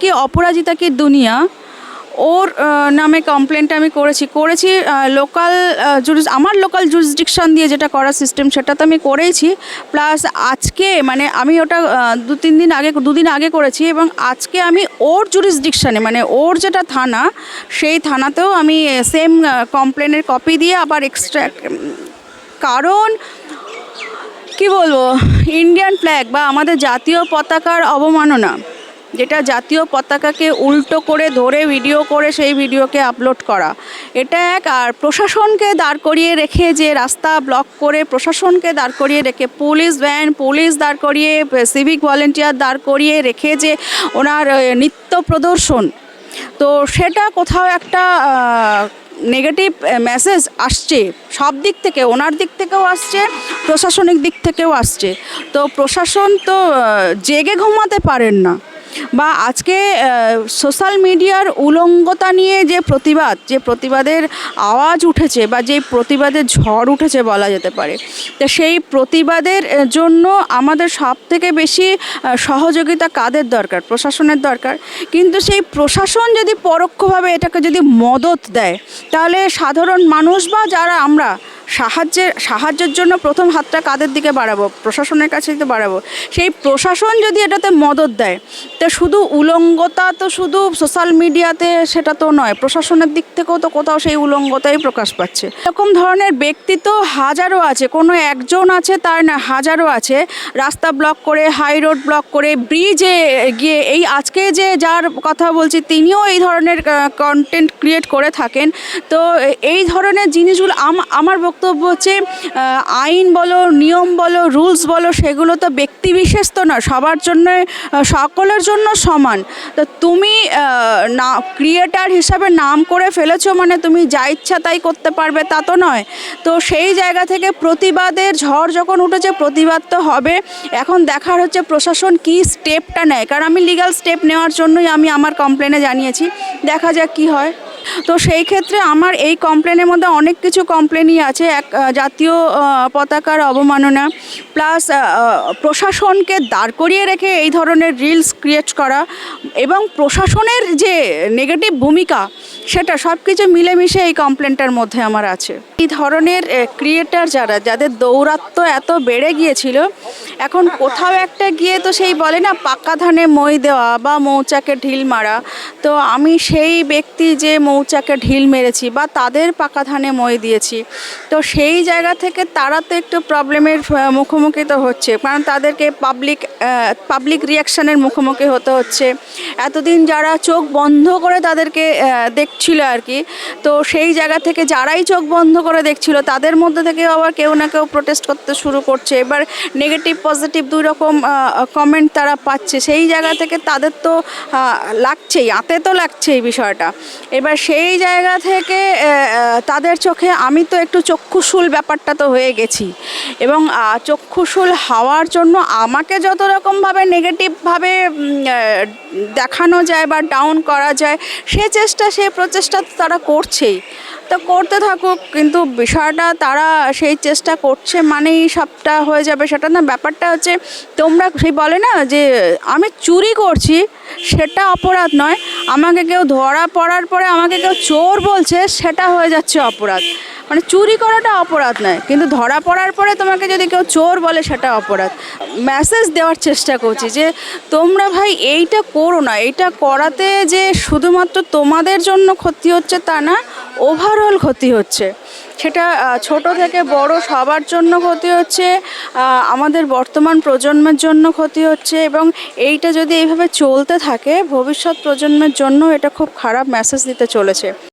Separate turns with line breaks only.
কি অপরাজিতা কি দুনিয়া? ওর নামে কমপ্লেনটা আমি করেছি। করেছি লোকাল জুরিস আমার লোকাল জুরিসডিকশন দিয়ে যেটা করার সিস্টেম সেটা তো আমি করেইছি। প্লাস আজকে মানে আমি ওটা দু তিন দিন আগে, দুদিন আগে করেছি এবং আজকে আমি ওর জুরিসডিকশানে মানে ওর যেটা থানা, সেই থানাতেও আমি সেম কমপ্লেনের কপি দিয়ে আবার এক্সট্রা কারণ কি বলব? ইন্ডিয়ান ফ্ল্যাগ বা আমাদের জাতীয় পতাকার অবমাননা। যেটা জাতীয় পতাকাকে উল্টো করে ধরে ভিডিও করে সেই ভিডিওকে আপলোড করা। এটা এক, আর প্রশাসনকে দাঁড় করিয়ে রেখে যে রাস্তা ব্লক করে প্রশাসনকে দাঁড় করিয়ে রেখে পুলিশ ভ্যান পুলিশ দাঁড় করিয়ে সিভিক ভলেন্টিয়ার দাঁড় করিয়ে রেখে যে ওনার নৃত্য প্রদর্শন। তো সেটা কোথাও একটা নেগেটিভ মেসেজ আসছে। সব দিক থেকে, ওনার দিক থেকেও আসছে, প্রশাসনিক দিক থেকেও আসছে। তো প্রশাসন তো জেগে ঘুমাতে পারেন না। বা আজকে সোশ্যাল মিডিয়ার উলঙ্গতা নিয়ে যে প্রতিবাদ, যে প্রতিবাদের আওয়াজ উঠেছে বা যে প্রতিবাদের ঝড় উঠেছে বলা যেতে পারে, তো সেই প্রতিবাদের জন্য আমাদের সব থেকে বেশি সহযোগিতা কাদের দরকার? প্রশাসনের দরকার। কিন্তু সেই প্রশাসন যদি পরোক্ষভাবে এটাকে যদি মদত দেয়, তাহলে সাধারণ মানুষ বা যারা আমরা সাহায্যের সাহায্যের জন্য প্রথম হাতটা কাদের দিকে বাড়াবো? প্রশাসনের কাছে তো বাড়াবো। সেই প্রশাসন যদি এটাতে মদত দেয়, তো শুধু উলঙ্গতা তো শুধু সোশ্যাল মিডিয়াতে সেটা তো নয়, প্রশাসনের দিক থেকেও তো কোথাও সেই উলঙ্গতাই প্রকাশ পাচ্ছে। এরকম ধরনের ব্যক্তি তো হাজারো আছে, কোনো একজন আছে তার না, হাজারো আছে। রাস্তা ব্লক করে, হাই রোড ব্লক করে, ব্রিজে গিয়ে এই আজকে যে যার কথা বলছি, তিনিও এই ধরনের কন্টেন্ট ক্রিয়েট করে থাকেন। তো এই ধরনের জিনিসগুলো আম- আমার বক্তব্য হচ্ছে আইন বলো, নিয়ম বলো, রুলস বলো, সেগুলো তো ব্যক্তিবিশেষ তো না সবার জন্য সকলের জন্য সমান। তো তুমি না, ক্রিয়েটার হিসাবে নাম করে ফেলেছো মানে তুমি যা ইচ্ছা তাই করতে পারবে তা তো নয়। তো সেই জায়গা থেকে প্রতিবাদের ঝড় যখন উঠেছে, প্রতিবাদ তো হবে। এখন দেখার হচ্ছে প্রশাসন কি স্টেপটা নেয়, কারণ আমি লিগ্যাল স্টেপ নেওয়ার জন্যই আমি আমার কমপ্লেনে জানিয়েছি। দেখা যাক কি হয়। তো সেই ক্ষেত্রে আমার এই কমপ্লেনের মধ্যে অনেক কিছু কমপ্লেনই আছে। এক জাতীয় পতাকার অবমাননা প্লাস প্রশাসনকে দাঁড় করিয়ে রেখে এই ধরনের রিলস ক্রিয়েট করা এবং প্রশাসনের যে নেগেটিভ ভূমিকা, সেটা সব কিছু মিলেমিশে এই কমপ্লেনটার মধ্যে আমার আছে। এই ধরনের ক্রিয়েটার যারা, যাদের দৌরাত্ম্য এত বেড়ে গিয়েছিল, এখন কোথাও একটা গিয়ে তো সেই বলে না, পাকা ধানে মই দেওয়া বা মৌচাকে ঢিল মারা। তো আমি সেই ব্যক্তি যে মৌচাকে ঢিল মেরেছি বা তাদের পাকা ধানে মই দিয়েছি, তো সেই জায়গা থেকে তারা তো একটু প্রবলেমের মুখোমুখি তো হচ্ছে। কারণ তাদেরকে পাবলিক পাবলিক রিয়াকশানের মুখোমুখি হতে হচ্ছে। এতদিন যারা চোখ বন্ধ করে তাদেরকে দেখছিল আর কি। তো সেই জায়গা থেকে যারাই চোখ বন্ধ করে দেখছিল, তাদের মধ্যে থেকে আবার কেউ না কেউ প্রোটেস্ট করতে শুরু করছে। এবার নেগেটিভ পজিটিভ দুই রকম কমেন্ট তারা পাচ্ছে। সেই জায়গা থেকে তাদের তো লাগছেই আতে তো লাগছেই বিষয়টা। এবার সেই জায়গা থেকে তাদের চোখে আমি তো একটু চক্ষুশুল ব্যাপারটা তো হয়ে গেছি। এবং চক্ষুশুল হওয়ার জন্য আমাকে যত রকমভাবে নেগেটিভভাবে দেখানো যায় বা ডাউন করা যায়, সে চেষ্টা সেই প্রচেষ্টা তারা করছেই। তো করতে থাকুক, কিন্তু বিষয়টা তারা সেই চেষ্টা করছে মানেই সবটা হয়ে যাবে সেটা না। ব্যাপারটা হচ্ছে, তোমরা সেই বলে না যে, আমি চুরি করছি, সেটা অপরাধ নয়। আমাকে কেউ ধরা পড়ার পরে আমাকে কেউ চোর বলছে, সেটা হয়ে যাচ্ছে অপরাধ। মানে চুরি করাটা অপরাধ নয়, কিন্তু ধরা পড়ার পরে তোমাকে যদি কেউ চোর বলে, সেটা অপরাধ। মেসেজ দেওয়ার চেষ্টা করছি যে, তোমরা ভাই এইটা করো না। এইটা করাতে যে শুধুমাত্র তোমাদের জন্য ক্ষতি হচ্ছে তা না ওভারঅল ক্ষতি হচ্ছে। সেটা ছোট থেকে বড় সবার জন্য ক্ষতি হচ্ছে আমাদের বর্তমান প্রজন্মের জন্য ক্ষতি হচ্ছে এবং এইটা যদি এইভাবে চলতে থাকে, ভবিষ্যৎ প্রজন্মের জন্য এটা খুব খারাপ মেসেজ দিতে চলেছে।